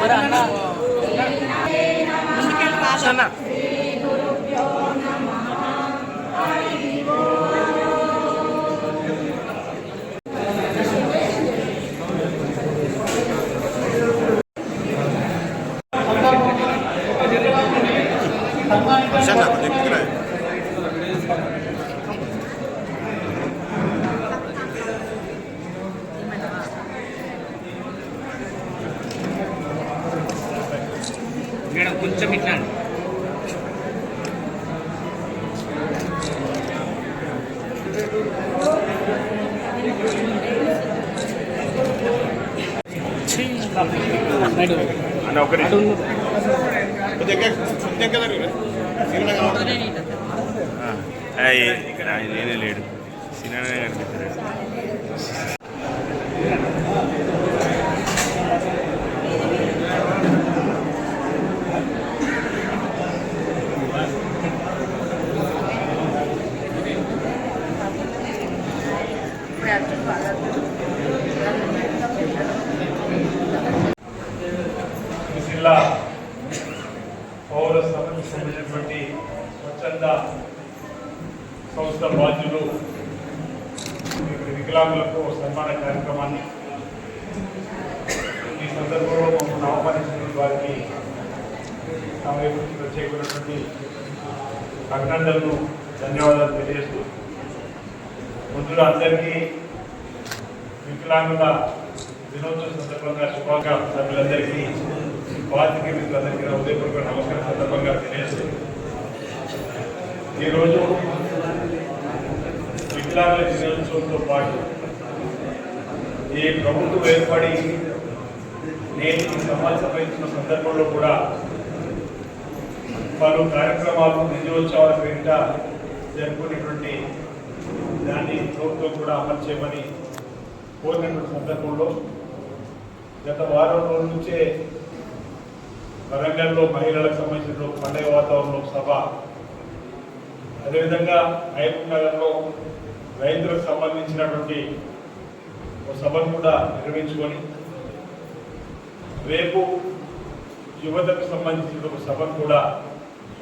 పడాలి Siapa కొంచెం ఇట్లా అండి. అన్న ఒకరి ఇక్కడ ఆయన నేనే లేడు సినిమానే కనిపిస్తాడు జిల్లా పౌర సభకు సంబంధించినటువంటి స్వచ్ఛంద సంస్థ బాధ్యులు ఇక్కడ వికలాంగులకు సన్మాన కార్యక్రమాన్ని ఈ సందర్భంలో మమ్మల్ని ఆహ్వానించిన వారికి తమ వైపు నుంచి ప్రత్యేకమైనటువంటి అభినందనలు ధన్యవాదాలు తెలియజేస్తూ ముందుగా అందరికీ వికలాంగుల దినోత్సవ సందర్భంగా శుభాకాంక్ష సభ్యులందరికీ పాతిక మిత్రులందరికీ నా ఉదయపూర్వక నమస్కారం సందర్భంగా తెలియజేస్తూ ఈరోజు వికలాంగుల దినోత్సవంతో పాటు ఈ ప్రభుత్వం ఏర్పడి నేను ఈ సంవత్సరం ఇచ్చిన సందర్భంలో కూడా పలు కార్యక్రమాలు విజయోత్సవాల పేరిట జరుపుకునేటువంటి దాన్ని ప్రభుత్వం కూడా అమలు చేయమని కోరినటువంటి సందర్భంలో గత వారం రోజుల నుంచే వరంగల్లో మహిళలకు సంబంధించిన పండగ వాతావరణం వాతావరణంలో సభ. అదేవిధంగా మహబూబ్ నగర్లో రైతులకు సంబంధించినటువంటి ఒక సభను కూడా నిర్వహించుకొని రేపు యువతకు సంబంధించిన ఒక సభను కూడా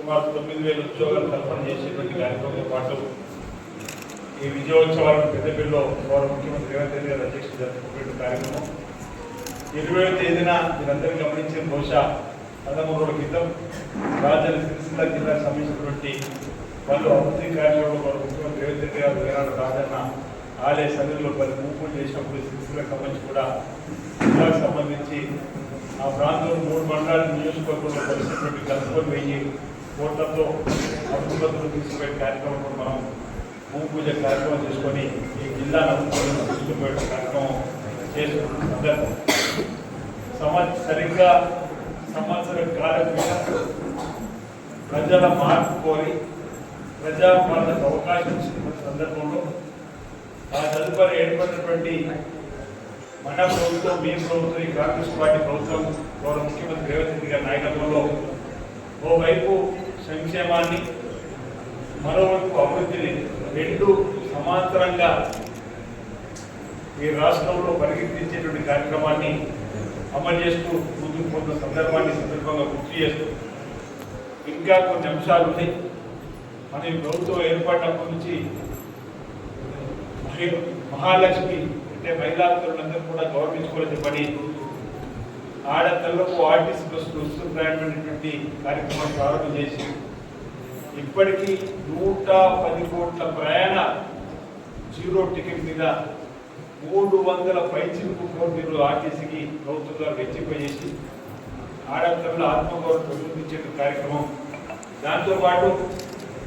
సుమారు తొమ్మిది వేల ఉద్యోగాలు కల్పన చేసేటువంటి కార్యక్రమంతో పాటు ఈ విజయోత్సవాలను పెద్దపల్లిలో గౌరవ ముఖ్యమంత్రి రేవంత్ రెడ్డి గారి అధ్యక్షత జరుపుకునే కార్యక్రమం. ఇరవై తేదీన మీరందరూ గమనించిన బహుశా పదమూడు రోజుల క్రితం రాజధాని సిరిసిల్ల జిల్లా సంబంధించినటువంటి వాళ్ళు అభివృద్ధి కార్యక్రమంలో గౌరవ ముఖ్యమంత్రి రేవంత్ రెడ్డి గారు వేనాడు రాజన్న ఆలయ సన్నిధిలో పది మూపులు చేసినప్పుడు సిరిసిల్లకు సంబంధించి కూడా జిల్లాకు సంబంధించి ఆ ప్రాంతంలో మూడు మండలాలు నియోజకవర్గంలో కలిసినటువంటి కలుపుకొని వెయ్యి కోట్లతో అభివృద్ధులు తీసుకుపోయే కార్యక్రమం మనం భూమి పూజ కార్యక్రమం చేసుకొని ఈ జిల్లా అభివృద్ధిని తీసుకుపోయే కార్యక్రమం చేసుకున్న సందర్భం. సరిగ్గా సంవత్సర కాలంగా ప్రజల మార్పు కోరి ప్రజాపాలనకు అవకాశం ఇచ్చిన సందర్భంలో ఆ తదుపరి ఏర్పడినటువంటి మన ప్రభుత్వం మీ ప్రభుత్వం ఈ కాంగ్రెస్ పార్టీ ప్రభుత్వం గౌరవ ముఖ్యమంత్రి రేవంత్ రెడ్డి గారి నాయకత్వంలో ఓవైపు సంక్షేమాన్ని మరోవైపు అభివృద్ధిని రెండు సమాంతరంగా ఈ రాష్ట్రంలో పరిగెత్తించేటువంటి కార్యక్రమాన్ని అమలు చేస్తూ ముందుకు పోతున్న సందర్భాన్ని సందర్భంగా గుర్తు చేస్తూ ఇంకా కొన్ని అంశాలు ఉన్నాయి మన ప్రభుత్వం ఏర్పడినప్పటి నుంచి మహి- మహాలక్ష్మి అంటే మహిళా కూడా గౌరవించుకోవాలని పని ఆడపిల్లకు ఆర్టీసీ బస్సులు ఉచిత ప్రయాణం కార్యక్రమాన్ని ప్రారంభం చేసి ఇప్పటికీ నూట పది కోట్ల ప్రయాణ జీరో టికెట్ మీద మూడు వందల పైచిలుపు కోట్లు ఆర్టీసీకి ప్రభుత్వం ద్వారా వెచ్చిపోయేసి ఆడపిల్లల ఆత్మగౌరవం పెంపొందించే కార్యక్రమం. దాంతోపాటు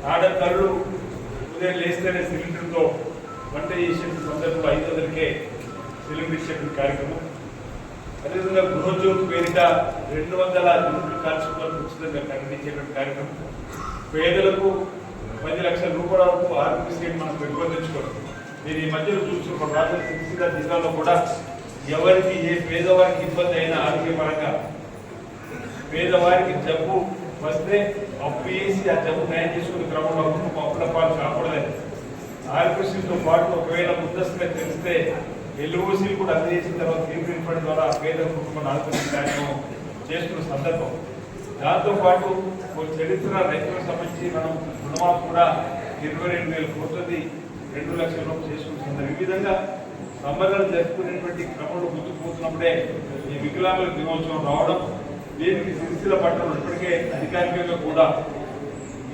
ఆడపిల్లలు ఉదయం లేస్తేనే సిలిండర్తో వంట చేసే సందర్భంలో ఐదు వందలకే సిలిండర్ ఇచ్చేటువంటి కార్యక్రమం. అదేవిధంగా గృహజ్యోతి పేరిట రెండు వందల యూనిట్లు కార్యక్రమాలు ఉచితంగా ప్రకటించేటువంటి కార్యక్రమం. పేదలకు పది లక్షల రూపాయల వరకు ఆరోగ్యశ్రీ మనం పెంపొందించుకోవాలి. నేను ఈ మధ్యలో చూసిన రాజన్న సిరిసిల్ల జిల్లాలో కూడా ఎవరికి ఏ పేదవారికి ఇబ్బంది అయినా ఆరోగ్యపరంగా పేదవారికి జబ్బు వస్తే అప్పు వేసి ఆ జబ్బు నయం చేసుకునే క్రమంలో అప్పుల పాలు కాకూడదని ఆరోగ్యశ్రీతో పాటు ఒకవేళ ముందస్తుగా తెలిస్తే ఎల్ఓసీలు కూడా అందజేసిన తర్వాత ఫీల్డ్ ఫండ్ ద్వారా పేద కుటుంబాన్ని ఆదుకునే కార్యక్రమం చేస్తున్న సందర్భం. దాంతోపాటు ఒక చరిత్ర రైతులకు సంబంధించి మనం రుణమాఫీ కూడా ఇరవై రెండు వేల కోట్లది రెండు లక్షల రూపాయలు చేసుకున్న సందర్భం. ఈ విధంగా సంబరాలు జరుపుకునేటువంటి క్రమంలో గుర్తుకుపోతున్నప్పుడే ఈ వికలాంగుల దినోత్సవం రావడం దీనికి సిరిసిల్ల పట్టణం ఇప్పటికే అధికారికంగా కూడా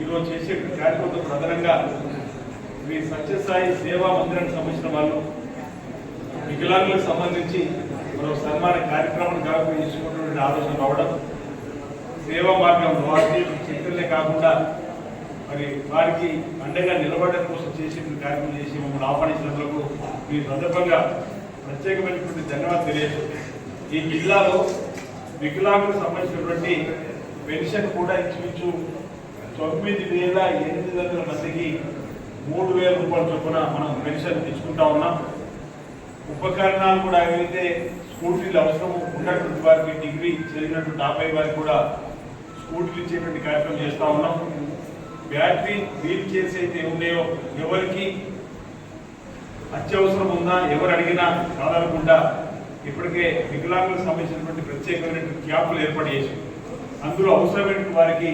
ఈరోజు చేసే కార్యక్రమంతో ప్రధానంగా మీ సత్యసాయి సేవా మందిరానికి సంబంధించిన వాళ్ళు వికలాంగులకు సంబంధించి మరో సన్మాన కార్యక్రమం కాకుండా ఆలోచన రావడం సేవా మార్గం వారికి చరిత్రలే కాకుండా మరి వారికి అండగా నిలబడడం కోసం చేసే కార్యక్రమం చేసి మమ్మల్ని ఆహ్వానించినందుకు ఈ సందర్భంగా ప్రత్యేకమైనటువంటి ధన్యవాదాలు తెలియదు ఈ జిల్లాలో వికలాంగులకు సంబంధించినటువంటి పెన్షన్ కూడా ఇంచుమించు తొమ్మిది వేల ఎనిమిది వందల మందికి మూడు వేల రూపాయల చొప్పున మనం పెన్షన్ ఇచ్చుకుంటా ఉన్నాం. ఉపకరణాలు కూడా ఏవైతే స్కూటీలు అవసరం ఉన్నటువంటి వారికి డిగ్రీ చదివినటువంటి ఆపై వారికి కూడా స్కూటీలు ఇచ్చేటువంటి కార్యక్రమం చేస్తూ ఉన్నాం. బ్యాటరీ వీల్ చైర్స్ అయితే ఉన్నాయో ఎవరికి అత్యవసరం ఉందా ఎవరు అడిగినా కాదనకుండా ఇప్పటికే వికలాంగులకు సంబంధించినటువంటి ప్రత్యేకమైనటువంటి క్యాపులు ఏర్పాటు చేసి అందులో అవసరమైనటువంటి వారికి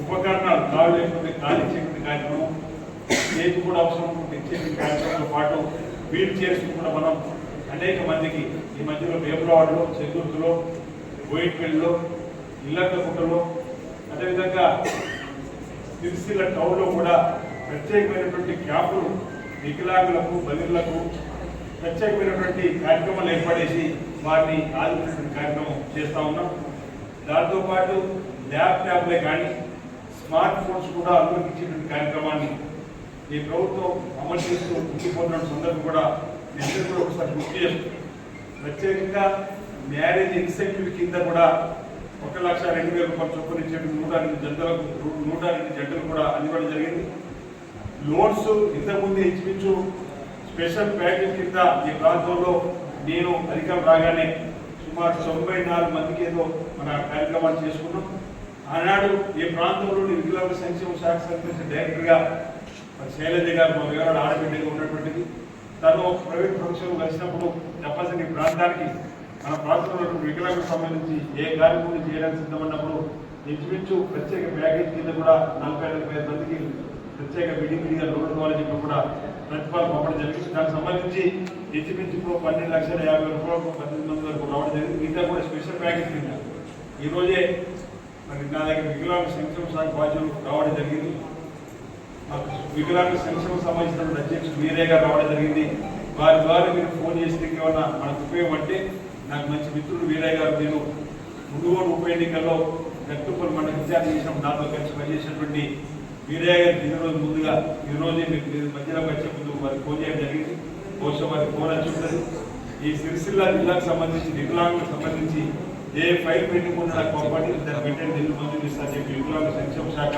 ఉపకరణాలు లేకుండా కాలించేటువంటి కార్యక్రమం చేతి కూడా అవసరం ఇచ్చేటువంటి కార్యక్రమంతో పాటు వీల్ చైర్స్ కూడా మనం అనేక మందికి ఈ మధ్యలో వేపులవాడలో చెందుర్తిలో బోయిట్పల్లిలో ఇల్లక్కకుంటలో అదేవిధంగా సిరిసిల్ల టౌన్లో కూడా ప్రత్యేకమైనటువంటి క్యాంపులు వికలాంగులకు బదిలకు ప్రత్యేకమైనటువంటి కార్యక్రమాలు ఏర్పడేసి వారిని ఆదుకునేటువంటి కార్యక్రమం చేస్తూ ఉన్నాం. దాంతోపాటు ల్యాప్ ట్యాప్లే కానీ స్మార్ట్ ఫోన్స్ కూడా అనుమతించేటువంటి కార్యక్రమాన్ని ఈ ప్రభుత్వం అమలు చేస్తూ ఉండిపోతున్న సందర్భం కూడా నేను కూడా ఒకసారి గుర్తు చేస్తూ ప్రత్యేకంగా మ్యారేజ్ ఇన్సెంటివ్ కింద కూడా ఒక లక్ష రెండు వేల రూపాయలు చొప్పున ఇచ్చే నూట ఎనిమిది జంటలకు నూట ఎనిమిది జంటలు కూడా అందివ్వడం జరిగింది. లోన్స్ ఇంతకుముందు ఇచ్చిపించు స్పెషల్ ప్యాకేజ్ కింద ఈ ప్రాంతంలో నేను అధికారం రాగానే సుమారు తొంభై నాలుగు మందికి ఏదో మన కార్యక్రమాలు చేసుకున్నాం. ఆనాడు ఈ ప్రాంతంలో వికలాంగ సంక్షేమ శాఖ సంబంధించిన డైరెక్టర్గా మరి శైలజ గారు మా వివరాలు ఆడబిడ్డగా ఉన్నటువంటిది. తను ఒక ప్రైవేట్ ప్రొఫెషన్ కలిసినప్పుడు తప్పనిసరి ప్రాంతానికి మన ప్రాంతంలో ఉన్నటువంటి వికలాంగులకు సంబంధించి ఏ కార్యక్రమం చేయడానికి సిద్ధమన్నప్పుడు ఇంచుమించు ప్రత్యేక ప్యాకేజ్ కింద కూడా నలభై నలభై ఐదు మందికి ప్రత్యేక బిడింగ్ మీద రోడ్డు కావాలని చెప్పి కూడా ప్రతిపాదన పంపడం జరిగింది. దానికి సంబంధించి ఇంచుమించు ఇప్పుడు పన్నెండు లక్షల యాభై రూపాయలకు పద్దెనిమిది మంది వరకు రావడం జరిగింది. మిగతా కూడా స్పెషల్ ప్యాకేజ్ కింద. ఈరోజే మరి నా దగ్గర వికలాంగ సంక్షేమ శాఖ బాధ్యులు రావడం జరిగింది. వికలాంగ సంక్షేమ సంబంధించిన అధ్యక్షుడు వీరే గారు రావడం జరిగింది. వారి ద్వారా మీరు ఫోన్ చేస్తే ఏమన్నా మనకు ఉపయోగం అంటే నాకు మంచి మిత్రుడు వీరయ్య గారు నేను ముందుగోడు ఉప ఎన్నికల్లో గట్టుపల్లి మండలి విచారణ చేసినప్పుడు నాతో కలిసి పనిచేసినటువంటి వీరయ్య గారు ఈ రోజు ముందుగా ఈ రోజు మీకు మీరు మధ్యలోకి వచ్చే ముందు వారికి ఫోన్ చేయడం జరిగింది. బహుశా వారికి ఫోన్ వచ్చి ఉంటుంది. ఈ సిరిసిల్ల జిల్లాకు సంబంధించి వికలాంగులకు సంబంధించి ఏ ఫైల్ పెండింగ్ నాకు పంపండి దాన్ని పెట్టండి. నిధులు మంజూరు ఇస్తాను చెప్పి వికలాంగ సంక్షేమ శాఖ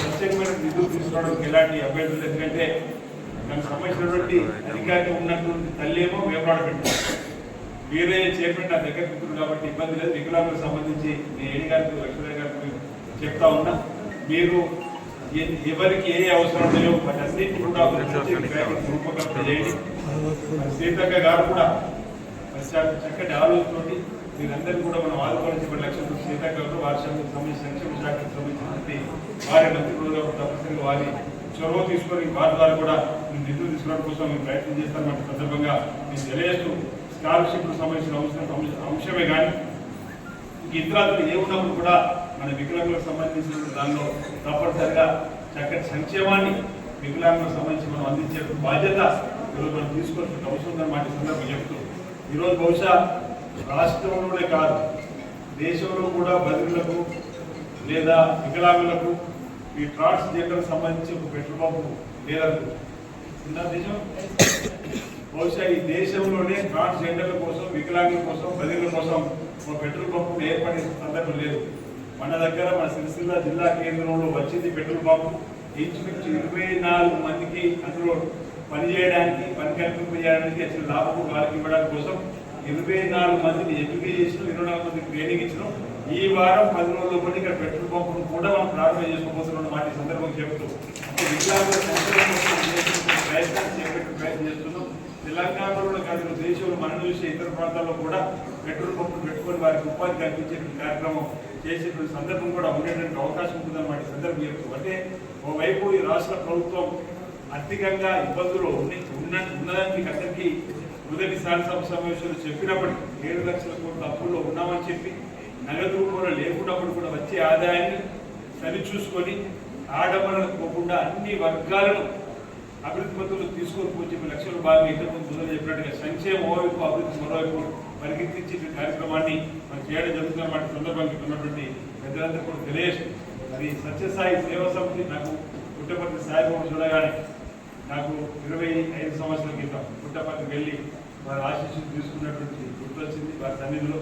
ప్రత్యేకమైన నిధులు తీసుకోవడానికి ఎలాంటి అభ్యర్థులు ఎందుకంటే దానికి సంబంధించినటువంటి అధికారిగా ఉన్నటువంటి తల్లి ఏమో వేపరాడ పెట్టారు వీరే చైర్మన్ నా దగ్గర కూతురు కాబట్టి ఇబ్బంది లేదు వికలాంగులకు సంబంధించి నేను ఏడి గారికి లక్ష్మీ గారికి చెప్తా ఉన్నా మీరు ఎవరికి ఏ అవసరం ఉన్నాయో వాటి కూడా రూపకల్పన చేయండి సీతక్క గారు కూడా చక్కటి ఆలోచనతోటి మీరందరూ కూడా మనం ఆదుకోవాలని చెప్పిన లక్ష్యంతో సీతక్క గారు వారి సంబంధించి సంక్షేమ శాఖకు సంబంధించినటువంటి వారి మంత్రులుగా తప్పనిసరిగా వారి చొరవ తీసుకొని వారి ద్వారా కూడా మేము నిధులు తీసుకోవడం కోసం మేము ప్రయత్నం చేస్తామన్న సందర్భంగా మేము తెలియజేస్తూ స్కాలర్షిప్కు సంబంధించిన అంశం అంశమే కానీ ఇంక ఏ ఉన్నప్పుడు కూడా మన వికలాంగులకు సంబంధించిన దానిలో తప్పనిసరిగా చక్కటి సంక్షేమాన్ని వికలాంగులకు సంబంధించి మనం అందించే బాధ్యత ఈరోజు మనం తీసుకోవాల్సిన అవసరం ఉందని మాట ఈ చెప్తూ. ఈరోజు బహుశా రాష్ట్రంలోనే కాదు దేశంలో కూడా బదిలీలకు లేదా వికలాంగులకు ఈ ట్రాన్స్జెండర్ సంబంధించి ఒక పెట్రోల్ పంపు లేదనుకుంటా ఉందా దేశం బహుశా ఈ దేశంలోనే ట్రాన్స్జెండర్ల కోసం వికలాంగుల కోసం బదిలీల కోసం ఒక పెట్రోల్ పంపు ఏర్పడే సందర్భం లేదు. మన దగ్గర మన సిరిసిల్ల జిల్లా కేంద్రంలో వచ్చింది పెట్రోల్ పంపు. ఇంచుమించు ఇరవై నాలుగు మందికి అందులో పనిచేయడానికి పని కల్పింపజేయడానికి వచ్చిన లాభం వాళ్ళకి ఇవ్వడానికి కోసం ఇరవై నాలుగు మందిని ఎంపిక చేసిన ఇరవై నాలుగు మందికి ట్రైనింగ్ ఇచ్చినాం. ఈ వారం పది రోజుల పాటు ఇక్కడ పెట్రోల్ పంపును కూడా మనం ప్రారంభం చేసుకోబోతున్నాం మాట ఈ సందర్భం చెబుతూ అంటే చేపట్టే ప్రయత్నం చేస్తున్నాం. తెలంగాణలో కాదు దేశంలో మనం చూసే ఇతర ప్రాంతాల్లో కూడా పెట్రోల్ పంపులు పెట్టుకొని వారికి ఉపాధి కల్పించే కార్యక్రమం చేసేటువంటి సందర్భం కూడా ఉండేటువంటి అవకాశం ఉంటుందన్నమాట ఈ సందర్భం చెప్తూ. అంటే ఓవైపు ఈ రాష్ట్ర ప్రభుత్వం ఆర్థికంగా ఇబ్బందులు ఉన్న ఉన్న- ఉన్నదని మీకు అందరికీ మొదటి శాసనసభ సమావేశంలో చెప్పినప్పటికీ ఏడు లక్షల కోట్ల అప్పుల్లో ఉన్నామని చెప్పి నగదు రూపంలో లేకున్నప్పుడు కూడా వచ్చే ఆదాయాన్ని సరిచూసుకొని ఆడమనలకు పోకుండా అన్ని వర్గాలను అభివృద్ధి పత్రులు తీసుకొని పోతే లక్షలు బాగా భాగంగా ఇద్దరు ముందు చెప్పినట్టుగా సంక్షేమ ఓవైపు అభివృద్ధి మరోవైపు పరిగెత్తించే కార్యక్రమాన్ని మనం చేయడం జరుగుతున్నమాట సందర్భానికి ఉన్నటువంటి పెద్దలందరూ కూడా తెలియజేస్తుంది మరి సత్యసాయి సేవా సమితి నాకు పుట్టపర్తి సాయిబాబు చూడగానే నాకు ఇరవై ఐదు సంవత్సరాల క్రితం పుట్టపర్తి వెళ్ళి వారి ఆశీస్సులు తీసుకున్నటువంటి గుర్తొచ్చింది. వారి సన్నిధిలో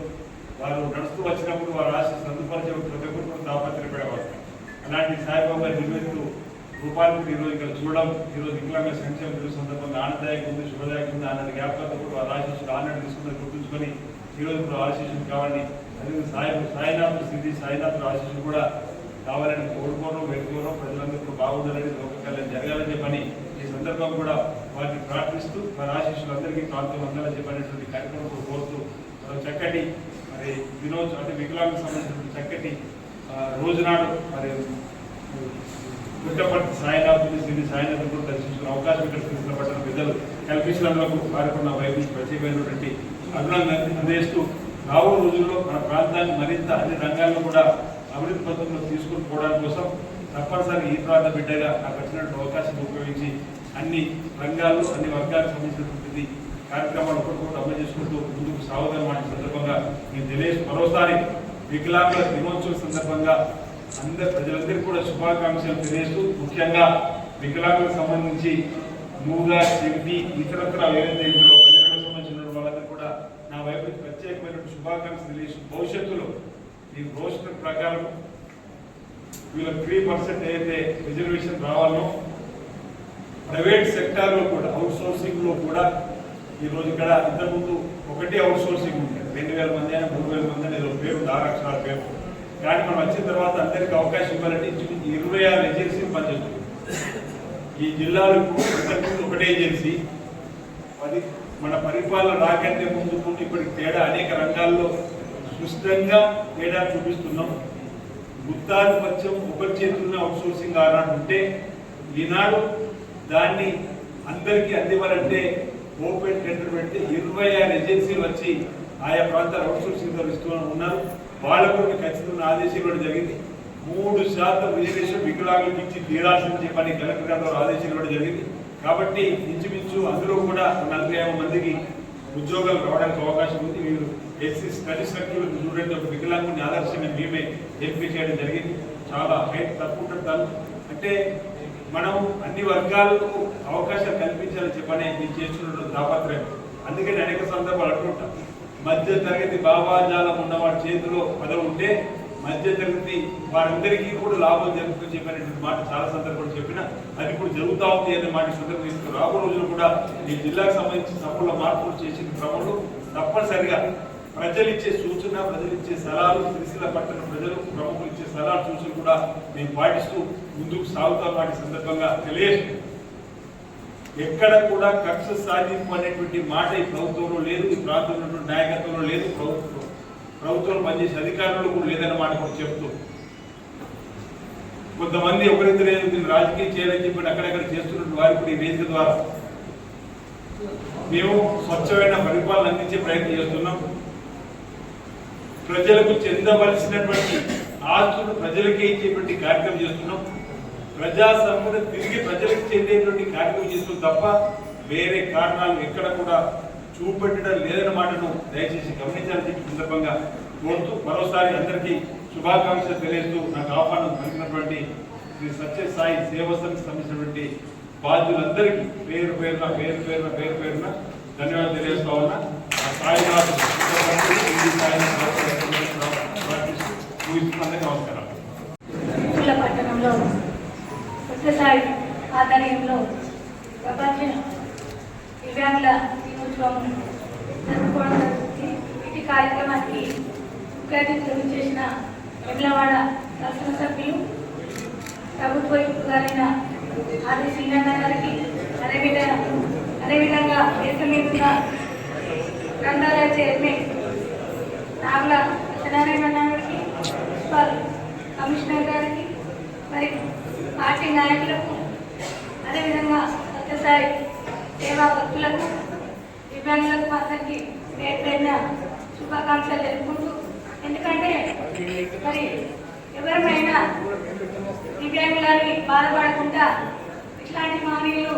వారు నడుస్తూ వచ్చినప్పుడు వారి ఆశీస్సు అందుపరిచే ప్రతి ఒక్కరు తాపత్రపడేవారు అలాంటి సాయిబాబా నిర్వహిస్తూ రూపాయలు ఈరోజు ఇక్కడ చూడడం ఈరోజు వికలాంగ సంక్షేమ దిన సందర్భంగా ఆనందదాయకం ఉంది శుభదాయకం ఉంది ఆనంద జ్ఞాపకం కూడా వారి ఆశీస్సులు ఆనంద తీసుకున్నది గుర్తుంచుకొని ఈరోజు ఇప్పుడు ఆశీస్సులు కావాలని అదే సాయి సాయినాథుడు స్థితి సాయినాథుడు ఆశీస్సులు కూడా కావాలని కోరుకోవడం వెతుకోవడం ప్రజలందరూ బాగుండాలని లోక కళ్యాణం జరగాలని చెప్పని ఈ సందర్భం కూడా వారిని ప్రార్థిస్తూ మరి ఆశీస్సులు అందరికీ ప్రాంతం అందాలని చెప్పనేటువంటి కార్యక్రమం కోరుతూ మరో చక్కటి మరి దినోత్సవం అంటే వికలాంగ సంబంధించిన చక్కటి రోజునాడు మరి పుట్టపట్టి సాయినాథుని శ్రీ సాయినాథుని కూడా దర్శించిన అవకాశం ఇక్కడ శ్రీకృష్ణ పట్టణ పెద్దలు కల్పించినందుకు వారికున్న వైపు ప్రత్యేకమైనటువంటి అభినందన అందేస్తూ రాబో రోజుల్లో మన ప్రాంతాన్ని మరింత అన్ని రంగాల్లో కూడా అభివృద్ధి పథకంలో తీసుకుని పోవడానికి కోసం తప్పనిసరి ఈ ప్రాంత బిడ్డగా నాకు వచ్చినటువంటి అవకాశం ఉపయోగించి అన్ని రంగాల్లో అన్ని వర్గాలకు సంబంధించినటువంటిది కార్యక్రమాలు ఒకటి అమలు చేసుకుంటూ ముందుకు సాగుదాం సందర్భంగా నేను తెలియజేసి మరోసారి వికలాంగుల దినోత్సవం సందర్భంగా అందరి ప్రజలందరికీ కూడా శుభాకాంక్షలు తెలియజేస్తూ ముఖ్యంగా వికలాంగులకు సంబంధించి మూగా చెవి ఇతరత్ర ఏదైతే ఇందులో ప్రజలకు సంబంధించిన వాళ్ళందరూ కూడా నా వైపు ప్రత్యేకమైన శుభాకాంక్షలు తెలియజేస్తూ భవిష్యత్తులో ఈ రోస్టర్ ప్రకారం వీళ్ళ త్రీ పర్సెంట్ ఏదైతే రిజర్వేషన్ రావాలో ప్రైవేట్ సెక్టార్లో కూడా అవుట్సోర్సింగ్లో కూడా ఈరోజు ఇక్కడ ఇంతకుముందు ఒకటే అవుట్సోర్సింగ్ ఉంది రెండు వేల మంది అయినా మూడు వేల మంది అనేది ఒక పేరు దారాక్షరాల పేరు. కానీ మనం వచ్చిన తర్వాత అందరికీ అవకాశం ఇవ్వాలంటే ఇంచుమించు ఇరవై ఆరు ఏజెన్సీలు పనిచేస్తుంది ఈ జిల్లాలో ఇంతకుముందు ఒకటే ఏజెన్సీ అది మన పరిపాలన రాకంటే ముందు ముందు ఇప్పటికి తేడా అనేక రంగాల్లో స్పష్టంగా తేడా చూపిస్తున్నాం. గుత్తాధిపత్యం ఒకరి చేతుల్లో అవుట్సోర్సింగ్ ఆనాడు ఉంటే ఈనాడు దాన్ని అందరికీ అందివ్వాలంటే ఓపెన్ టెండర్ పెడితే ఇరవై ఆరు ఏజెన్సీలు వచ్చి ఆయా ప్రాంతాల అవుట్ ఇస్తూ ఉన్నారు. వాళ్ళకు కూడా ఖచ్చితంగా ఆదేశం ఇవ్వడం జరిగింది. మూడు శాతం రిజర్వేషన్ వికలాంగులకు ఇచ్చి తీరాల్సింది చెప్పని కలెక్టర్ గారు ఆదేశం ఇవ్వడం జరిగింది. కాబట్టి ఇంచుమించు అందులో కూడా నలభై యాభై మందికి ఉద్యోగాలు రావడానికి అవకాశం ఉంది. మీరు ఎస్సీ స్టడీ సర్కిల్ చూడండి ఒక వికలాంగుని ఆదర్శంగా మేమే ఎంపిక చేయడం జరిగింది. చాలా హైట్ తక్కువ అంటే మనం అన్ని వర్గాలకు అవకాశం కల్పించాలని చెప్పని నేను చేస్తున్న తాపత్రయం అందుకని అనేక సందర్భాలు అంటుంటాం. మధ్య తరగతి భావాజాలం ఉన్నవాడి చేతిలో పదవి ఉంటే మధ్య తరగతి వారందరికీ కూడా లాభం జరుగుతుంది చెప్పినటువంటి మాట చాలా సందర్భాలు చెప్పిన అది ఇప్పుడు జరుగుతూ ఉంది అనే మాట సందర్భం తీసుకుని రాబో రోజులు కూడా ఈ జిల్లాకు సంబంధించి సభలో మార్పులు చేసిన క్రమంలో తప్పనిసరిగా ప్రజలు ఇచ్చే సూచన ప్రజలు ఇచ్చే సలహాలు సిరిసిల్ల పట్టణ ప్రజలు ప్రముఖులు ఇచ్చే సలహాలు సూచనలు కూడా మేము పాటిస్తూ ముందుకు సాగుతాం వాటి సందర్భంగా తెలియదు ఎక్కడ కూడా కక్ష సాధింపు అనేటువంటి మాట ఈ ప్రభుత్వంలో లేదు ఈ ప్రాంతంలో నాయకత్వంలో లేదు ప్రభుత్వం ప్రభుత్వంలో పనిచేసే అధికారులు కూడా లేదన్న మాట కూడా చెప్తూ. కొంతమంది ఒకరిద్దరు దీన్ని రాజకీయం చేయాలని చెప్పి అక్కడక్కడ చేస్తున్నటువంటి వారు కూడా ఈ వేదిక ద్వారా. మేము స్వచ్ఛమైన పరిపాలన అందించే ప్రయత్నం చేస్తున్నాం. ప్రజలకు చెందవలసినటువంటి ఆస్తులు ప్రజలకే ఇచ్చేటువంటి కార్యక్రమం చేస్తున్నాం. ప్రజా సంపద తిరిగి ప్రజలకు చెందేటువంటి కార్యక్రమం చేస్తున్నాం తప్ప వేరే కారణాలు ఎక్కడ కూడా చూపెట్టడం లేదన్న మాటను దయచేసి గమనించాలని చెప్పి సందర్భంగా కోరుతూ మరోసారి అందరికీ శుభాకాంక్షలు తెలియజేస్తూ నాకు ఆహ్వానం పలికినటువంటి శ్రీ సత్యసాయి సేవసనికి సంబంధించినటువంటి బాధ్యులందరికీ పేరు పేరున పేరు పేరున పేరు పేరున ధన్యవాదాలు తెలియజేస్తా ఉన్నా. సాయినాథ్ పట్టణంలో ఆధ్వర్యంలో ప్రపంచ దివ్యాంగుల దినోత్సవం జరుపుకోవడం జరుగుతుంది ఇటు కార్యక్రమానికి ముఖ్య అతిథులు చేసిన వెమ్లవాడ శాసనసభ్యులు ప్రభుత్వ గారైన ఆది శ్రీరంగ గారికి అదేవిధంగా అదేవిధంగా వేదిక మీద గ్రంథాలయ చైర్మన్ నాగుల సత్యనారాయణ గారికి మున్సిపల్ కమిషనర్ గారికి మరి పార్టీ నాయకులకు అదేవిధంగా సత్యసాయి సేవా భక్తులకు దివ్యాంగులకు అందరికీ పేరు పేరున శుభాకాంక్షలు తెలుపుకుంటూ ఎందుకంటే మరి ఎవరిమైనా దివ్యాంగులని బాధపడకుండా ఇట్లాంటి మానవులు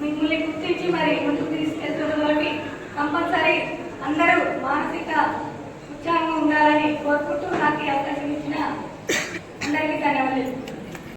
మిమ్మల్ని గుర్తించి మరి ముందుకు తీసుకెళ్తున్నటువంటి కంపల్సరీ అందరూ మానసిక ఉత్సాహంగా ఉండాలని కోరుకుంటూ నాకు అవకాశం ఇచ్చిన అందరికీ ధన్యవాదాలు.